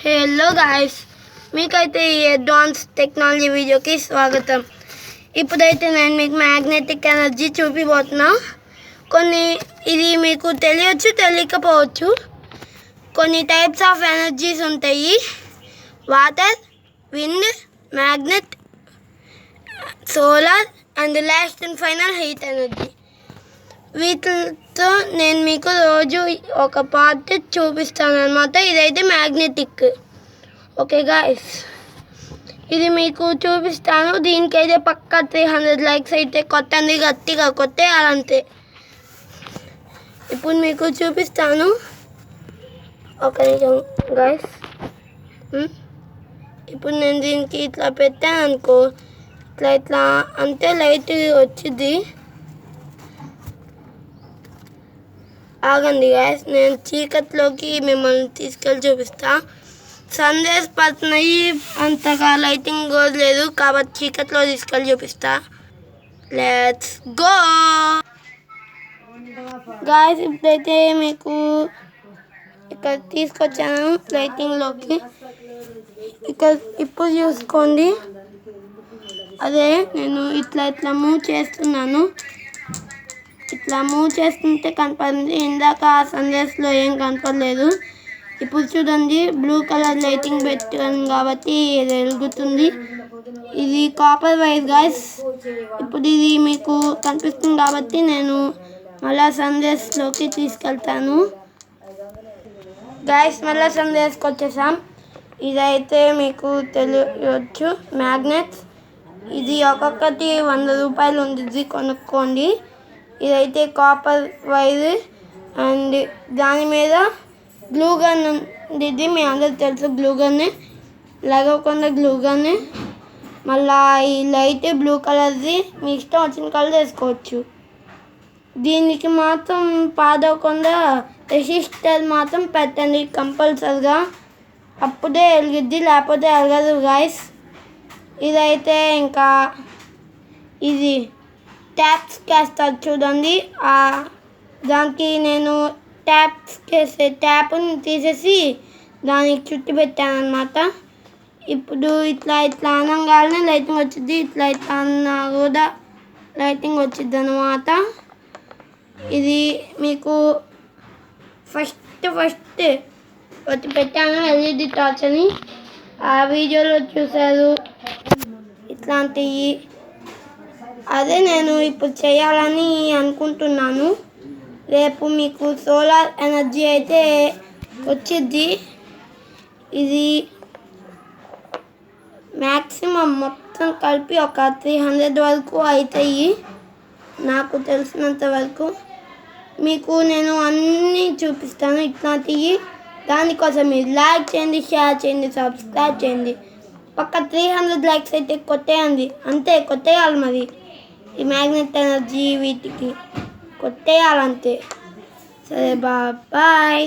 Hello guys మీకైతే ఈ advance technology వీడియోకి స్వాగతం. ఇప్పుడైతే నేను మీకు మ్యాగ్నెటిక్ ఎనర్జీ చూపిపోతున్నా కొన్ని ఇది మీకు తెలియచ్చు తెలియకపోవచ్చు. కొన్ని టైప్స్ ఆఫ్ ఎనర్జీస్ ఉంటాయి. Water wind magnet solar and last and final heat energy వీటితో నేను మీకు రోజు ఒక పార్ట్ చూపిస్తాను అనమాట ఇదైతే మ్యాగ్నెటిక్. ఓకే గాయస్ ఇది మీకు చూపిస్తాను. దీనికైతే పక్క త్రీ హండ్రెడ్ లైక్స్ అయితే కొట్టండి. గట్టిగా కొట్టేయాలంతే ఇప్పుడు మీకు చూపిస్తాను. ఒక నిజం గాయస్ ఇప్పుడు నేను దీనికి ఇట్లా పెట్టాను అనుకో. ఇట్లా ఇట్లా అంటే లైట్ వచ్చింది ఆగండి గాయస్ నేను చీకట్లోకి మిమ్మల్ని తీసుకెళ్ళి చూపిస్తా. సందేశ్ రేస్ పడుతున్నాయి అంతగా లైటింగ్ లేదు కాబట్టి చీకట్లో తీసుకెళ్ళి చూపిస్తా. లెట్స్ గో గాయస్ ఇప్పుడైతే మీకు ఇక్కడ తీసుకొచ్చాను లైటింగ్లోకి ఇక్కడ ఇప్పుడు చూసుకోండి. అదే నేను ఇట్లా ఇట్లా మూవ్ చేస్తున్నాను. ఇట్లా మూవ్ చేస్తుంటే కనపడింది. ఇందాక ఆ సన్రైజ్లో ఏం కనపడలేదు. ఇప్పుడు చూడండి బ్లూ కలర్ లైటింగ్ పెట్టాను కాబట్టి ఇది వెలుగుతుంది. ఇది కాపర్ వైర్ గాయస్. ఇప్పుడు ఇది మీకు కనిపిస్తుంది కాబట్టి నేను మళ్ళా సందేశ్లోకి తీసుకెళ్తాను. గాయస్ మళ్ళా సందేశ్కి వచ్చేసాం. ఇదైతే మీకు తెలియచ్చు మ్యాగ్నెట్స్. ఇది ఒక్కొక్కటి వంద రూపాయలు ఉంది కొనుక్కోండి. ఇదైతే కాపర్ వైర్ అండ్ దాని మీద గ్లూ గన్ ఉంది ఇది మీ అందరికి తెలుసు గ్లూ గన్. లగవకుండా గ్లూ గన్. మళ్ళా ఈ లైట్ బ్లూ కలర్ది. మీ ఇష్టం వచ్చిన కలర్ వేసుకోవచ్చు. దీనికి మాత్రం పాదవకుండా రెసిస్టర్ మాత్రం పెట్టండి కంపల్సరిగా. అప్పుడే వెలిగిద్ది లేకపోతే వెలగదు గాయస్ ఇదైతే ఇంకా ఇది. ట్యాప్స్ వేస్తారు చూడండి. దానికి నేను ట్యాప్స్ చేసే ట్యాప్ని తీసేసి దానికి చుట్టి పెట్టాను అనమాట ఇప్పుడు ఇట్లా ఇట్లా అనగానే లైటింగ్ వచ్చింది ఇట్లా ఇట్లా అన్నా కూడా లైటింగ్ వచ్చింది అనమాట ఇది మీకు ఫస్ట్ ఫస్ట్ వచ్చి పెట్టాను ఎల్ఈడి టార్చ్ అని ఆ వీడియోలో చూశారు. ఇట్లాంటివి అదే నేను ఇప్పుడు చేయాలని అనుకుంటున్నాను. రేపు మీకు సోలార్ ఎనర్జీ అయితే వచ్చిద్ది. ఇది మ్యాక్సిమం మొత్తం కలిపి ఒక త్రీ హండ్రెడ్ వరకు అవుతాయి నాకు తెలిసినంత వరకు. మీకు నేను అన్నీ చూపిస్తాను ఇట్లాంటివి. దానికోసం మీరు లైక్ చేయండి షేర్ చేయండి సబ్స్క్రైబ్ చేయండి. పక్క త్రీ హండ్రెడ్ లైక్స్ అయితే కొట్టేయండి. అంతే కొట్టేయాలి మరి. ఈ మ్యాగ్నెట్ ఎనర్జీ వీటికి కొట్టేయాలంతే. సరే బాయ్.